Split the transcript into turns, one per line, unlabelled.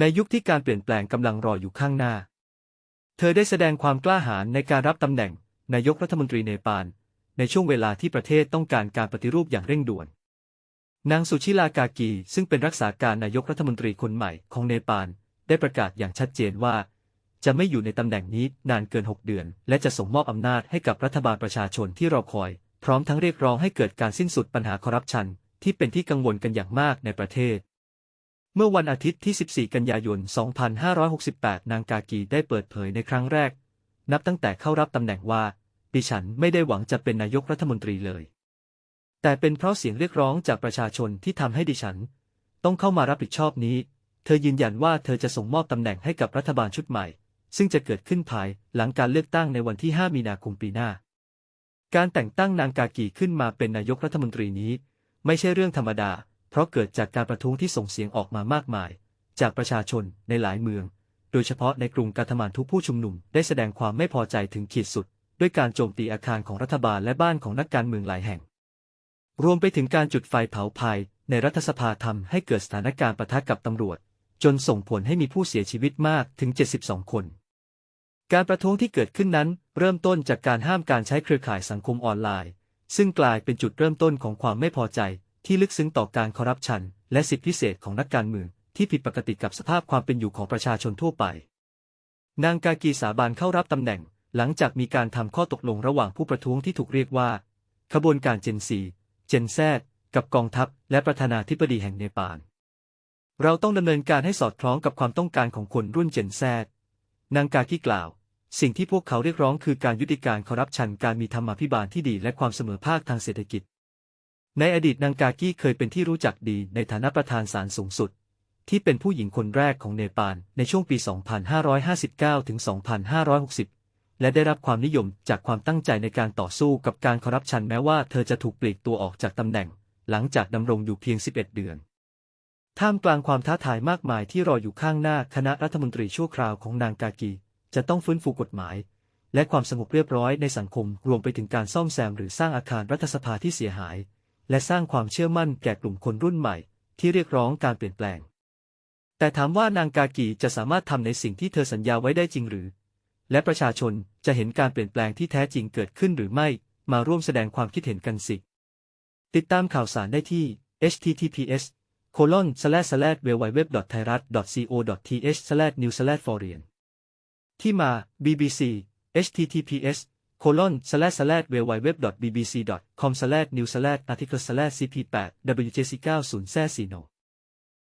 ในยุคที่การเปลี่ยนแปลงกำลังรออยู่ข้างหน้า เธอได้แสดงความกล้าหาญในการรับตำแหน่งนายกรัฐมนตรีเนปาล ในช่วงเวลาที่ประเทศต้องการการปฏิรูปอย่างเร่งด่วน นางสุชิลากากี ซึ่งเป็นรักษาการนายกรัฐมนตรีคนใหม่ของเนปาล ได้ประกาศอย่างชัดเจนว่า จะไม่อยู่ในตำแหน่งนี้นานเกิน 6 เดือน และจะส่งมอบอำนาจให้กับรัฐบาลประชาชนที่รอคอย พร้อมทั้งเรียกร้องให้เกิดการสิ้นสุดปัญหาคอร์รัปชันที่เป็นที่กังวลกันอย่างมากในประเทศ เมื่อวันอาทิตย์ที่ 14 กันยายน 2568 นางกากีได้เปิดเผยในครั้งแรก นับตั้งแต่เข้ารับตำแหน่งว่าดิฉันไม่ได้หวังจะเป็นนายกรัฐมนตรีเลย แต่เป็นเพราะเสียงเรียกร้องจากประชาชนที่ทำให้ดิฉัน ต้องเข้ามารับผิดชอบนี้ เธอยืนยันว่าเธอจะส่งมอบตำแหน่งให้กับรัฐบาลชุดใหม่ ซึ่งจะเกิดขึ้นภายหลังการเลือกตั้งในวันที่ 5 มีนาคมปีหน้า การแต่งตั้งนางกากีขึ้นมาเป็นนายกรัฐมนตรีนี้ ไม่ใช่เรื่องธรรมดา เพราะเกิดจากการประท้วงที่ส่งเสียงออกมามากมาย จากประชาชนในหลายเมือง โดยเฉพาะในกรุงกาทมานทุกผู้ชุมนุมได้แสดงความไม่พอใจถึงขีดสุด ด้วยการโจมตีอาคารของรัฐบาลและบ้านของนักการเมืองหลายแห่ง รวมไปถึงการจุดไฟเผาภายในรัฐสภาทำให้เกิดสถานการณ์ปะทะกับตำรวจ จนส่งผลให้มีผู้เสียชีวิตมากถึง 72 คน การประท้วงที่เกิดขึ้นนั้น เริ่มต้นจากการห้ามการใช้เครือข่ายสังคมออนไลน์ ซึ่งกลายเป็นจุดเริ่มต้นของความไม่พอใจ ที่ลึกซึ้งต่อการคอร์รัปชัน และสิทธิพิเศษของนักการเมืองที่ผิดปกติกับสภาพความเป็นอยู่ของประชาชนทั่วไป นางกากีสาบานเข้ารับตำแหน่ง หลังจากมีการทำข้อตกลงระหว่างผู้ประท้วงที่ถูกเรียกว่า ขบวนการเจนซี เจนแซดกับกองทัพ และประธานาธิบดีแห่งเนปาล เราต้องดำเนินการให้สอดคล้องกับความต้องการของคนรุ่นเจนแซดนางกากีกล่าว สิ่งที่พวกเขาเรียกร้องคือการยุติการคอร์รัปชันการมีธรรมาภิบาลที่ดีและความเสมอภาคทางเศรษฐกิจ ในอดีตนางกากีเคยเป็นที่รู้จักดีในฐานะประธานศาลสูงสุด ที่เป็นผู้หญิงคนแรกของเนปาลในช่วงปี 2559 ถึง 2560 และได้รับความนิยมจากความตั้งใจในการต่อสู้กับการคอร์รัปชันแม้ว่าเธอจะถูกปลีกตัวออกจากตำแหน่ง หลังจากดำรงอยู่เพียง 11 เดือน ท่ามกลางความท้าทายมากมายที่รออยู่ข้างหน้าคณะรัฐมนตรีชั่วคราวของนางกากีจะต้องฟื้นฟูกฎหมาย และความสงบเรียบร้อยในสังคมรวมไปถึงการซ่อมแซมหรือสร้างอาคารรัฐสภาที่เสียหาย และสร้างความเชื่อมั่นแก่กลุ่มคนรุ่นใหม่ ที่เรียกร้องการเปลี่ยนแปลง แต่ถามว่านางกากีจะสามารถทำในสิ่งที่เธอสัญญาไว้ได้จริงหรือ และประชาชนจะเห็นการเปลี่ยนแปลงที่แท้จริงเกิดขึ้นหรือไม่ มาร่วมแสดงความคิดเห็นกันสิ ติดตามข่าวสารได้ที่ https colon slash slash www thai rat co th slash new slash foreign ที่มา BBC https colon slash slash www bbc com slash news slash article slash cp 8 wjc 90 4 4 no